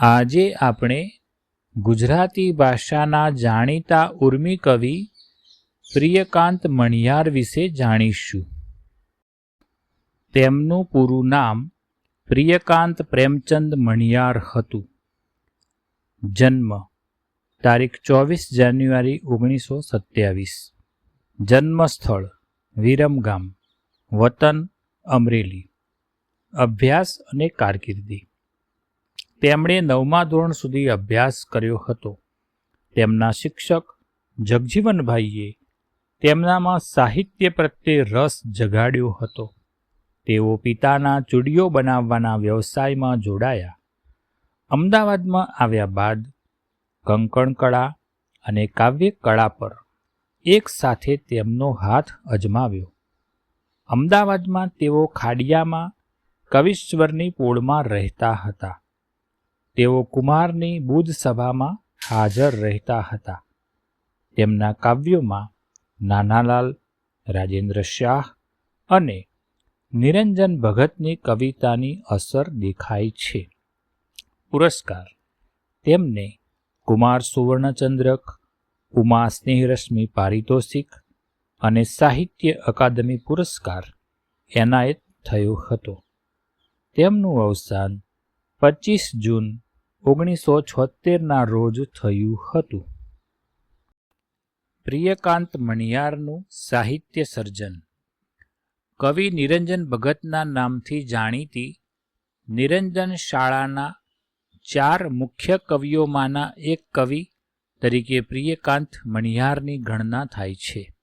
આજે આપણે ગુજરાતી ભાષાના જાણીતા ઉર્મી કવિ પ્રિયકાંત મણિયાર વિશે જાણીશું. તેમનું પૂરું નામ પ્રિયકાંત પ્રેમચંદ મણિયાર હતું. જન્મ તારીખ ચોવીસ જાન્યુઆરી ઓગણીસો સત્યાવીસ. જન્મસ્થળ વિરમગામ વતન અમરેલી. અભ્યાસ અને કારકિર્દી. તેમણે નવમા ધોરણ સુધી અભ્યાસ કર્યો હતો. તેમના શિક્ષક જગજીવનભાઈએ તેમનામાં સાહિત્ય પ્રત્યે રસ જગાડ્યો હતો. તેઓ પિતાના ચૂડીઓ બનાવવાના વ્યવસાયમાં જોડાયા. અમદાવાદમાં આવ્યા બાદ કંકણ કળા અને કાવ્ય કળા પર એક સાથે તેમનો હાથ અજમાવ્યો. અમદાવાદમાં તેઓ ખાડિયામાં કવિશ્વરની પોળમાં રહેતા હતા. તેઓ કુમારની બુધ સભામાં હાજર રહેતા હતા. તેમના કાવ્યોમાં નાનાલાલ, રાજેન્દ્ર શાહ અને નિરંજન ભગતની કવિતાની અસર દેખાય છે. પુરસ્કાર. તેમને કુમાર સુવર્ણચંદ્રક, ઉમા સ્નેહરશ્મિ પારિતોષિક અને સાહિત્ય અકાદમી પુરસ્કાર એનાયત થયો હતો. તેમનું અવસાન પચીસ જૂન ઓગણીસો છોતેરના રોજ થયું હતું. પ્રિયકાંત મણિયારનું સાહિત્ય સર્જન. કવિ નિરંજન ભગતના નામથી જાણીતી નિરંજન શાળાના ચાર મુખ્ય કવિઓમાંના એક કવિ તરીકે પ્રિયકાંત મણિયારની ગણના થાય છે.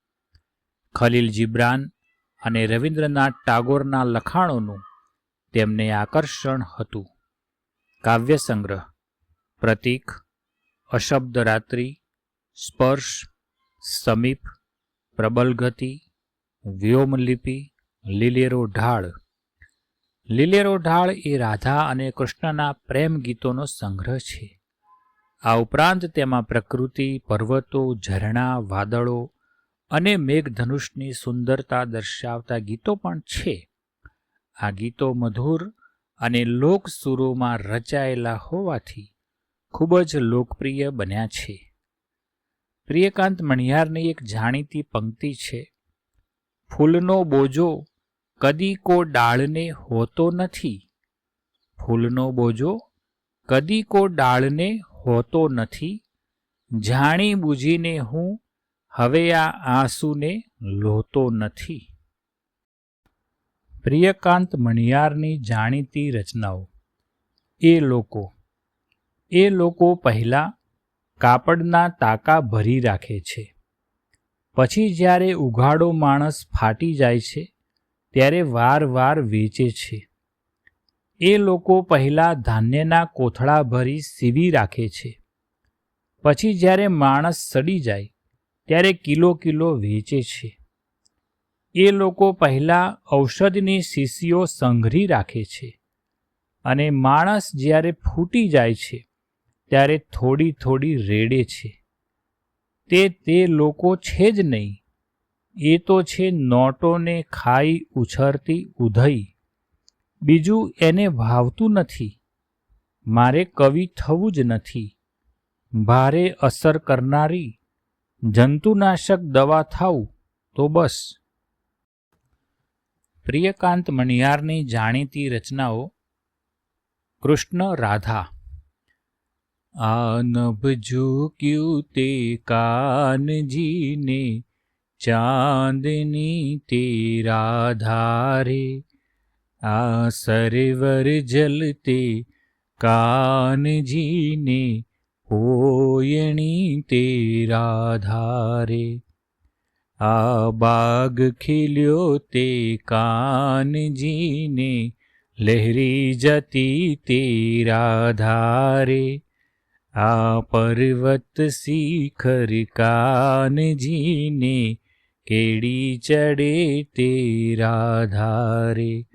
ખલીલ જિબ્રાન અને રવિન્દ્રનાથ ટાગોરના લખાણોનું તેમને આકર્ષણ હતું. કાવ્ય સંગ્રહ પ્રતીક, અશબ્દ રાત્રિ, સ્પર્શ, સમીપ, પ્રબલ ગતિ વ્યોમલિપિ લીલેરો ઢાળ. લીલેરો ઢાળ એ રાધા અને કૃષ્ણના પ્રેમ ગીતોનો સંગ્રહ છે. આ ઉપરાંત તેમાં પ્રકૃતિ, પર્વતો, ઝરણા, વાદળો અને મેઘધનુષની સુંદરતા દર્શાવતા ગીતો પણ છે. આ ગીતો મધુર અને લોકસુરોમાં રચાયેલા હોવાથી ખૂબ જ લોકપ્રિય બન્યા છે. પ્રિયકાંત મણિયારની એક જાણીતી પંક્તિ છે, ફૂલનો બોજો કદી કો ડાળને હોતો નથી. ફૂલનો બોજો કદી કો ડાળને હોતો નથી. જાણી બૂજીને હું હવે આ આંસુને લોતો નથી. પ્રિયકાંત મણિયારની જાણીતી રચનાઓ. એ લોકો એ લોકો પહેલાં કાપડના ટાંકા ભરી રાખે છે. પછી જ્યારે ઉઘાડો માણસ ફાટી જાય છે, ત્યારે વાર વાર વેચે છે. એ લોકો પહેલાં ધાન્યના કોથળા ભરી સીવી રાખે છે. પછી જ્યારે માણસ સડી જાય, ત્યારે કિલો કિલો વેચે છે. એ લોકો પહેલાં ઔષધની શીશીઓ સંઘરી રાખે છે અને માણસ જ્યારે ફૂટી જાય છે ત્યારે થોડી થોડી રેડે છે. તે તે લોકો છે જ નહીં. એ તો છે નોટોને ખાઈ ઉછરતી ઉધઈ. બીજું એને ભાવતું નથી. મારે કવિ થવું જ નથી. ભારે અસર કરનારી જંતુનાશક દવા થાવ તો બસ. પ્રિયકાંત મણિયારની જાણીતી રચનાઓ કૃષ્ણ રાધા. આ નભ ઝૂક્યું તે કાનજીને, ચાંદની તે રાધારે. આ સરેવર જલતે કાનજીને, હોયણી તે રાધારે. આ બાગ ખીલ્યો તે કાનજીને, લહેરી જતી તે રાધારે. આ પર્વત શિખર કાનજીને કેડી ચડે તે રાધારે.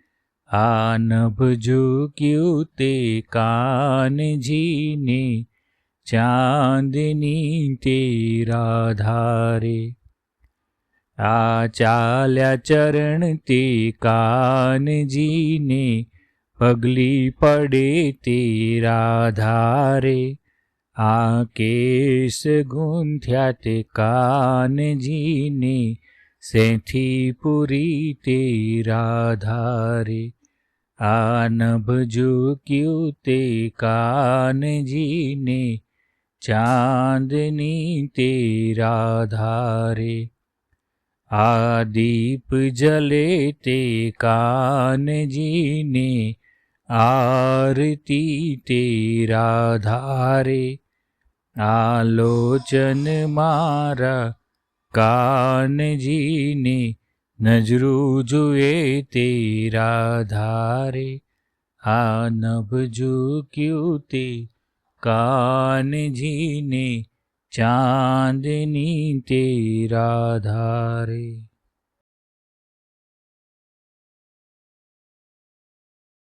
આ નભ ઝૂક્યું તે કાનજીને, ચાંદની તે રાધારે. આ ચાલ્યા ચરણ તે કાનજીને, પગલી પડે તેરા ધારે આ કેસ ગુંથ્યા તે કાનજીને સેથી પૂરી તે રાધારે આ નભ ઝૂક્યું તે કાનજીને ચાંદની તે રાધારે આ દીપ જલે તે કાનજીને આરતી તેરા ધારે આલોચન મારા કાનજીને નજરું જુએ તેરા ધારે આ નભ ઝૂક્યું તે કાનજીને ચાંદની તેરા ધારે